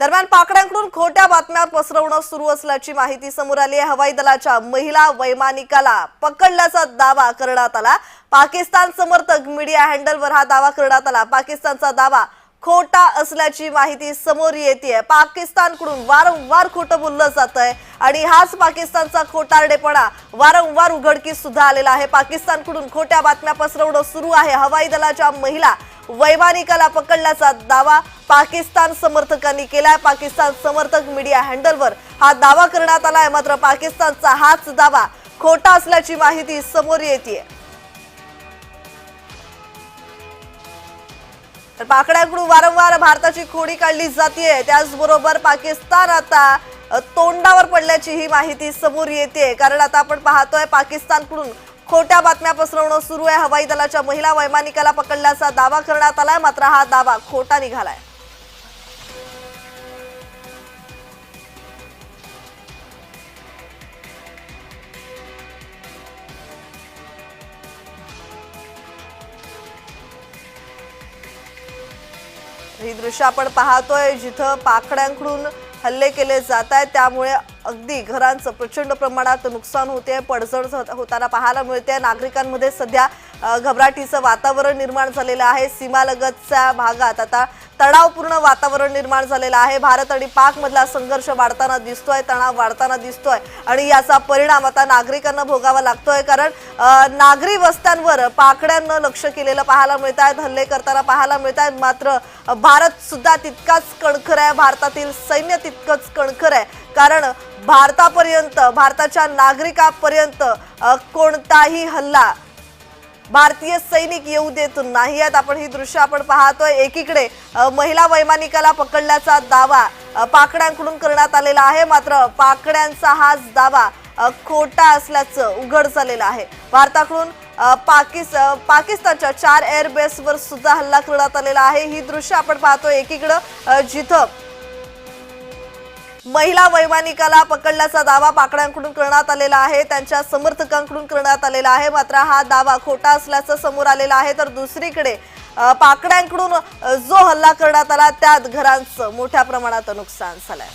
दरम्यान पाकड्यांकडून खोट्या बातम्या पसरवणं सुरू असल्याची माहिती समोर आली आहे. हवाई दलाच्या महिला वैमानिकाला पकडल्याचा दावा करण्यात आला. पाकिस्तान समर्थक मीडिया हँडलवर हा दावा करण्यात आला. पाकिस्तानचा दावा खोटा असल्याची माहिती समोर येते पाकिस्तानकडून वारंवार खोटं बोललं जात आहे आणि हाच पाकिस्तानचा खोटारडेपणा वारंवार उघडकीस सुद्धा आलेला आहे. पाकिस्तानकडून खोट्या बातम्या पसरवणं सुरू आहे. हवाई दलाच्या महिला वैमानिकाला पकडल्याचा दावा पाकिस्तान समर्थकांनी केलाय. पाकिस्तान समर्थक मीडिया हँडलवर हा दावा करण्यात आलाय. मात्र पाकिस्तानचा हाच दावा खोटा असल्याची माहिती समोर येते तर वारंवार भारताची खोडी काढली जाते त्याचबरोबर पाकिस्तान आता तोंडावर पडल्याची ही माहिती समोर येते कारण आता आपण पाहतोय पाकिस्तानकडून खोट्या बातम्या पसरवणं सुरू आहे. हवाई दलाच्या महिला वैमानिकाला पकडल्याचा दावा करण्यात आलाय. मात्र हा दावा खोटा निघालाय. ही दृश्य आपण पाहतोय जिथं पाकड्यांकडून हल्ले केले जात आहेत. त्यामुळे अगदी घरांचं प्रचंड प्रमाणात नुकसान होते पडझड होताना पाहायला मिळते. नागरिकांमध्ये सध्या घबराटीचं वातावरण निर्माण झालेलं आहे. सीमालगतच्या भागात आता तणावपूर्ण वातावरण निर्माण झालेलं आहे. भारत आणि पाकमधला संघर्ष वाढताना दिसतोय तणाव वाढताना दिसतोय आणि याचा परिणाम आता नागरिकांना भोगावा लागतोय. कारण नागरी वस्त्यांवर पाकड्यांना लक्ष केलेलं पाहायला मिळत आहेत हल्ले करताना पाहायला मिळत आहेत. मात्र भारत सुद्धा तितकाच कणखर आहे. भारतातील सैन्य तितकंच कणखर आहे. कारण भारतापर्यंत भारताच्या नागरिकापर्यंत कोणताही हल्ला भारतीय सैनिक येऊ देत नाही आहेत. आपण ही दृश्य आपण पाहतोय. एकीकडे महिला वैमानिकाला पकडल्याचा दावा पाकड्यांकडून करण्यात आलेला आहे. मात्र पाकड्यांचा हाच दावा खोटा असल्याचं उघड झालेलं आहे. भारताकडून पाकिस् पाकिस पाकिस्तानच्या चार एअरबेसवर सुद्धा हल्ला करण्यात आलेला आहे. ही दृश्य आपण पाहतोय. एकीकडं जिथं महिला वैमानिकाला पकडल्याचा दावा पाकड्यांकडून करण्यात आलेला आहे. त्यांच्या समर्थकांकडून करण्यात आलेला आहे. मात्र हा दावा खोटा असल्याचं समोर आलेला आहे. तर दुसरीकडे पाकड्यांकडून जो हल्ला करण्यात आला त्यात घरांचं मोठ्या प्रमाणात नुकसान झालंय.